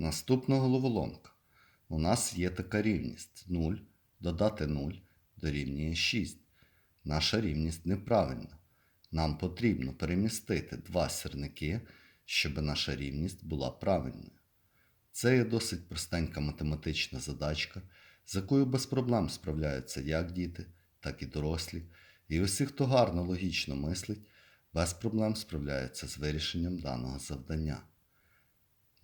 Наступна головоломка. У нас є така рівність 0 додати 0 дорівнює 6. Наша рівність неправильна. Нам потрібно перемістити два сірники, щоб наша рівність була правильною. Це є досить простенька математична задачка, з якою без проблем справляються як діти, так і дорослі, і усі, хто гарно логічно мислить, без проблем справляються з вирішенням даного завдання.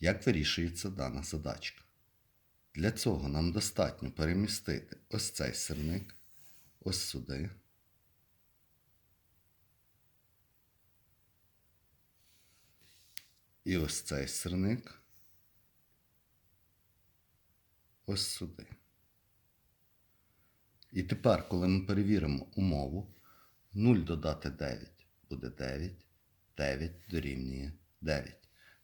Як вирішується дана задачка? Для цього нам достатньо перемістити ось цей сирник ось сюди. І ось цей сирник ось сюди. І тепер, коли ми перевіримо умову, 0 додати 9 буде 9, 9 дорівнює 9.